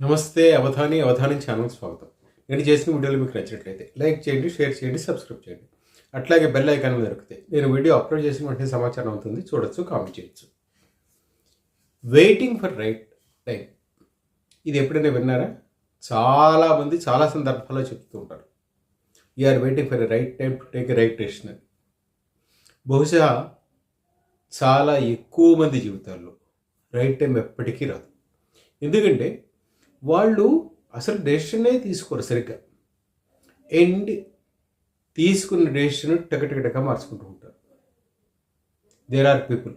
నమస్తే అవధాని అవధాని ఛానల్ స్వాగతం. నేను చేసిన వీడియోలు మీకు నచ్చినట్లయితే లైక్ చేయండి షేర్ చేయండి సబ్స్క్రైబ్ చేయండి. అట్లాగే బెల్ ఐకాన్ మీద దొరుకుతాయి నేను వీడియో అప్లోడ్ చేసిన వెంటనే సమాచారం అవుతుంది చూడొచ్చు కామెంట్ చేయొచ్చు. వెయిటింగ్ ఫర్ రైట్ టైం ఇది ఎప్పుడైనా విన్నారా? చాలామంది చాలా సందర్భాల్లో చెప్తూ ఉంటారు. Are waiting for right time to take right decision అని. బహుశా చాలా ఎక్కువ మంది జీవితాల్లో రైట్ టైం ఎప్పటికీ రాదు. ఎందుకంటే వాళ్ళు అసలు డెసిషనే తీసుకోరు సరిగ్గా. అండ్ తీసుకున్న డెసిషన్ టకటకటక మార్చుకుంటూ ఉంటారు. There are people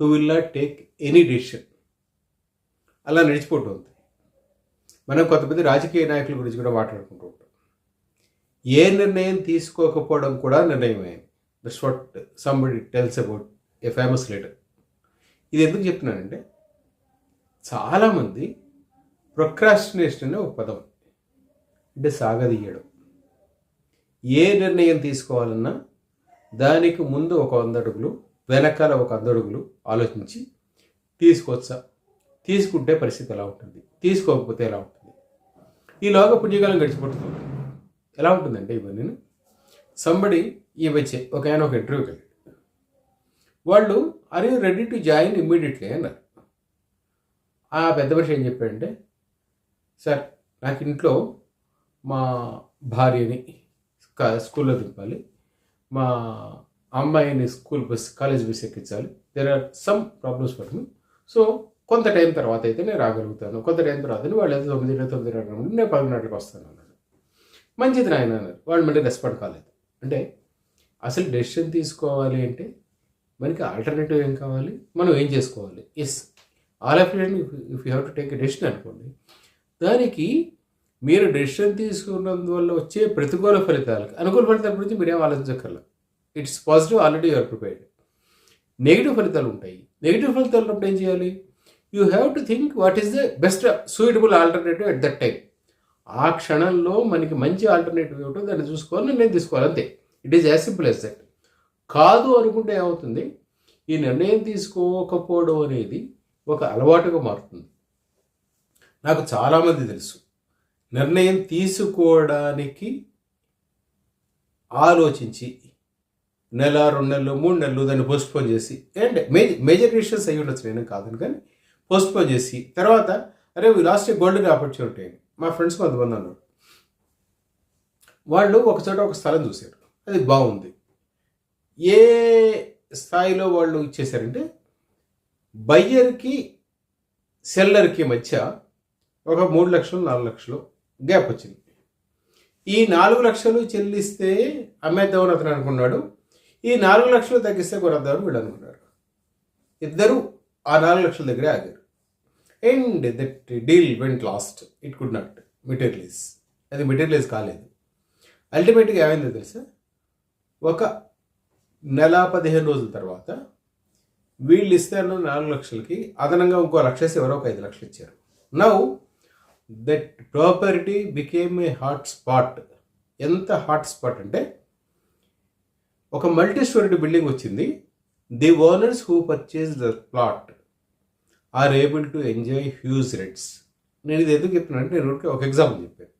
who will not take any decision అలా నడిచిపోతూ ఉంది మనం కొంతమంది రాజకీయ నాయకుల గురించి కూడా మాట్లాడుకుంటూ ఉంటాం. ఏ నిర్ణయం తీసుకోకపోవడం కూడా నిర్ణయమే. That's what somebody tells about a famous leader ఇది ఎందుకు చెప్తున్నానంటే చాలామంది ప్రొక్రాస్టినేషన్ అనే ఒక పదం. అంటే సాగదీయడం. ఏ నిర్ణయం తీసుకోవాలన్నా దానికి ముందు ఒక వంద అడుగులు వెనకాల ఒక వంద అడుగులు ఆలోచించి తీసుకోవచ్చా? తీసుకుంటే పరిస్థితి ఎలా ఉంటుంది? తీసుకోకపోతే ఎలా ఉంటుంది? ఈలోగా పుణ్యకాలం గడిచిపోతుంది. ఎలా ఉంటుందంటే ఇవన్నీ సంబడి ఈ వచ్చే ఒక ఆయన ఒక ఇంటర్వ్యూకి వెళ్ళాడు. వాళ్ళు అరే రెడీ టు జాయిన్ ఇమ్మీడియట్లీ అన్నారు. ఆ పెద్ద మనిషి ఏం చెప్పాడంటే సార్ నాకు ఇంట్లో మా భార్యని కా- స్కూల్లో దింపాలి. మా అమ్మాయిని school bus college bus ఎక్కించాలి. There are some problems for me so కొంత టైం తర్వాత అయితే నేను రాగలుగుతాను. కొంత టైం తర్వాత వాళ్ళు అయితే తొమ్మిది తొమ్మిది నుండి నేను పదిన్నరకి వస్తాను అన్నాడు. మంచిది నాయన అన్నారు వాళ్ళు మళ్ళీ రెస్పాండ్ కాలేదు. అంటే అసలు డెసిషన్ తీసుకోవాలి అంటే మనకి ఆల్టర్నేటివ్ ఏం కావాలి? మనం ఏం చేసుకోవాలి? Yes all of if you have to take a decision అనుకోండి దానికి మీరు డెసిషన్ తీసుకున్నందువల్ల వచ్చే ప్రతికూల ఫలితాలకు అనుకూల ఫలితాల గురించి మీరేం ఆలోచించక్కర్ల it's positive already you're prepared negative ఫలితాలు ఉంటాయి. నెగిటివ్ ఫలితాలు ఉన్నప్పుడు ఏం చేయాలి? You have to think what is the best suitable alternative at that time ఆ క్షణంలో మనకి మంచి ఆల్టర్నేటివ్ ఏమిటో దాన్ని చూసుకోవాలని నేను తీసుకోవాలి అంతే. It is as simple as that కాదు అనుకుంటే ఏమవుతుంది? ఈ నిర్ణయం తీసుకోకపోవడం అనేది ఒక అలవాటుగా మారుతుంది. నాకు చాలామంది తెలుసు. నిర్ణయం తీసుకోవడానికి ఆలోచించి నెల రెండు నెలలు మూడు నెలలు దాన్ని పోస్ట్పోన్ చేసి అండ్ మేజర్ మేజర్ డిసిషన్స్ అయ్యి ఉండొచ్చు నేను కాదని కానీ పోస్ట్పోన్ చేసి తర్వాత అరే లాస్ట్ గోల్డెన్ ఆపర్చునిటీ అని మా ఫ్రెండ్స్ కొంతమంది అన్నారు. వాళ్ళు ఒక చోట ఒక స్థలం చూశారు. అది బాగుంది. ఏ స్థాయిలో వాళ్ళు ఇచ్చేసారంటే బయ్యర్కి సెల్లర్కి మధ్య ఒక మూడు లక్షలు నాలుగు లక్షలు గ్యాప్ వచ్చింది. ఈ నాలుగు లక్షలు చెల్లిస్తే అమ్మేద్దామని అతను అనుకున్నాడు. ఈ నాలుగు లక్షలు తగ్గిస్తే కొనద్దామని వీళ్ళు అనుకున్నారు ఇద్దరు ఆ నాలుగు లక్షల దగ్గరే ఆగారు. And that deal went lost it could not materialise అది మెటీరియలైజ్ కాలేదు. అల్టిమేట్గా ఏమైందో తెలుసా? ఒక నెల పదిహేను రోజుల తర్వాత వీళ్ళు ఇస్తే నాలుగు లక్షలకి అదనంగా ఇంకో లక్ష వేసి ఎవరో ఒక ఐదు లక్షలు ఇచ్చారు. Now that property became a hot spot ఎంత హాట్ స్పాట్ అంటే ఒక మల్టీ స్టోరీడ్ బిల్డింగ్ వచ్చింది. The owners who purchase the plot are able to enjoy huge rates నేను ఇది ఎందుకు చెప్తున్నానంటే నేను ఒక ఎగ్జాంపుల్ చెప్పాను.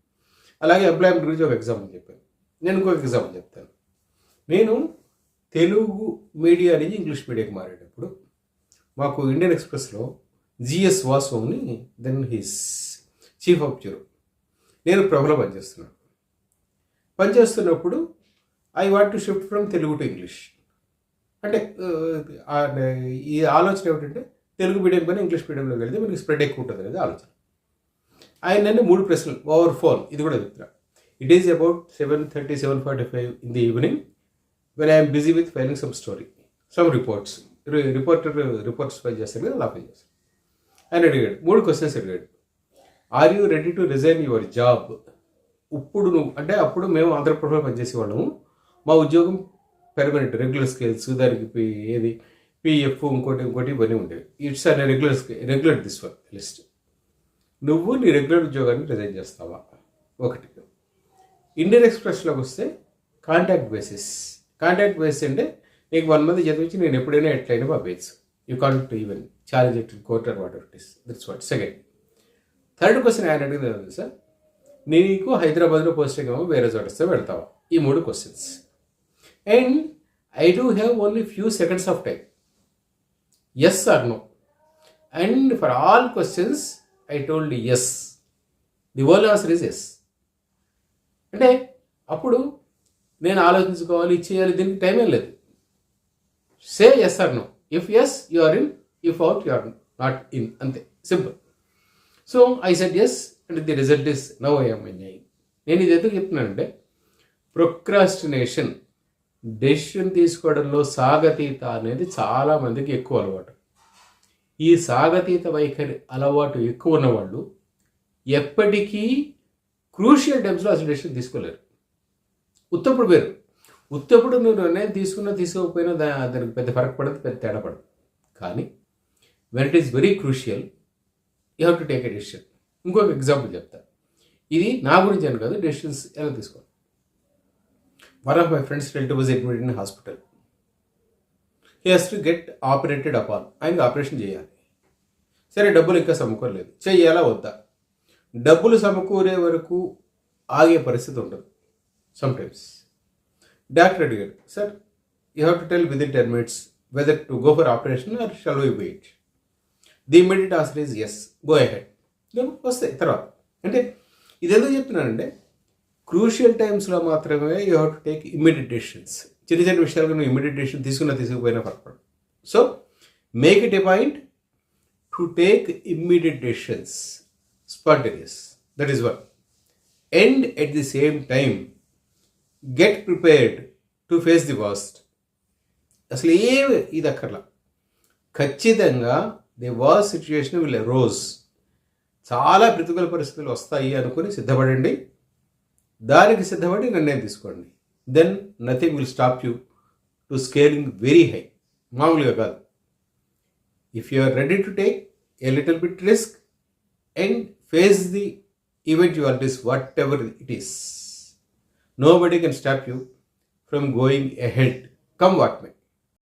అలాగే ఎంప్లాయ్మెంట్ గురించి ఒక ఎగ్జాంపుల్ చెప్పాను. నేను ఇంకొక ఎగ్జాంపుల్ చెప్తాను. నేను తెలుగు మీడియా నుంచి ఇంగ్లీష్ మీడియాకి మారేటప్పుడు మాకు ఇండియన్ ఎక్స్ప్రెస్లో GS వాసోని then his chief of bureau నేను ప్రభులో పనిచేస్తున్నాను. పనిచేస్తున్నప్పుడు I want to shift from Telugu to English. అంటే ఈ ఆలోచన ఏమిటంటే తెలుగు మీడియం పైన ఇంగ్లీష్ మీడియంలోకి వెళ్తే మనకి స్ప్రెడ్ ఎక్కువ ఉంటుంది అనేది ఆలోచన. ఆయన నన్ను మూడు ప్రశ్నలు ఓవర్ ఫోన్ ఇది కూడా చెప్తున్నా. It is about seven thirty seven forty five in the evening when I'm busy with filing some story some reports reporter reports file చేస్తాను కదా అలా ఫైల్ చేస్తాను ఆయన అడిగాడు మూడు క్వశ్చన్స్ అడిగాడు. Are you ready to resign your job? ఇప్పుడు నువ్వు అంటే అప్పుడు మేము ఆంధ్రప్రదేశ్లో పనిచేసేవాళ్ళము. మా ఉద్యోగం పెర్మనెంట్ రెగ్యులర్ స్కేల్స్ దానికి ఏది? పిఎఫ్ ఇంకోటి ఇంకోటి ఇవన్నీ ఉండేవి. ఇట్స్ అనే regular regular this one list నువ్వు నీ రెగ్యులర్ ఉద్యోగాన్ని రిజైన్ చేస్తావా? ఒకటి. ఇండియన్ ఎక్స్ప్రెస్లోకి వస్తే కాంటాక్ట్ బేసిస్ కాంటాక్ట్ బేసిస్ అంటే నీకు వన్ మంత్ చదివించి నేను ఎప్పుడైనా ఎట్లయినా పంపించు. You can't even challenge it court or what it is that's what second third question ఆయన అడిగింది ఏంటంటే సార్ నీకు హైదరాబాద్లో పోస్టింగ్ ఏమో వేరే చోట వస్తే వెళ్తావా ఈ మూడు questions and I do have only few seconds of time yes or no and for all questions I told yes the whole answer is yes అంటే అప్పుడు నేను ఆలోచించుకోవాలి చేయాలి దీనికి టైం ఏం లేదు. Say yes or no if yes you are in if out you are not in అంతే. Simple so I said yes and the result is now I'm enjoying నేను ఇది ఎందుకు చెప్తున్నానంటే ప్రొక్రాస్టినేషన్ డెసిషన్ తీసుకోవడంలో సాగతీత అనేది చాలా మందికి ఎక్కువ అలవాటు. ఈ సాగతీత వైఖరి అలవాటు ఎక్కువ ఉన్నవాళ్ళు ఎప్పటికీ క్రూషియల్ టైమ్స్లో అసలు డెసిషన్ తీసుకోలేరు. ఉత్తప్పుడు వేరు. ఉత్తప్పుడు నువ్వు నిర్ణయం తీసుకున్నా తీసుకోకపోయినా దానికి పెద్ద ఫరక్ పడదు పెద్ద తేడా పడదు. కానీ when it is very crucial you have to take a decision. ఇంకొక ఎగ్జాంపుల్ చెప్తా. ఇది నా గురించి అని కాదు డెసిషన్స్ ఎలా తీసుకోవాలి? One of my friends relative was admitted in hospital he has to get operated upon ఆయనకి ఆపరేషన్ చేయాలి. సరే డబ్బులు ఇంకా సమకూరలేదు. చెయ్యాలా వద్దా? డబ్బులు సమకూరే వరకు ఆగే పరిస్థితి ఉండదు. సమ్టైమ్స్ డాక్టర్ అడిగాడు sir you have to tell within ten minutes whether to go for operation or shall we wait the immediate answer is yes go ahead వస్తాయి. తర్వాత. అంటే ఇది ఎందుకు చెప్తున్నానంటే క్రూషియల్ టైమ్స్లో మాత్రమే you have to take immediate decisions చిన్న చిన్న విషయాలకు నువ్వు ఇమ్మీడియట్ డెసిషన్ తీసుకున్నా తీసుకుపోయినా పర్పడు so make it a point to take immediate decisions spontaneous that is one and at the same time get prepared to face the worst అసలు ఏమి ఇది అక్కర్లా. ఖచ్చితంగా the worst situation will rose. చాలా ప్రతికూల పరిస్థితులు వస్తాయి అనుకుని సిద్ధపడండి. దానికి సిద్ధపడి నిర్ణయం తీసుకోండి. Then nothing will stop you to scaling very high మామూలుగా కాదు. If you are ready to take a little bit risk and face the eventualities, whatever it is. Nobody can stop you from going ahead, come what may.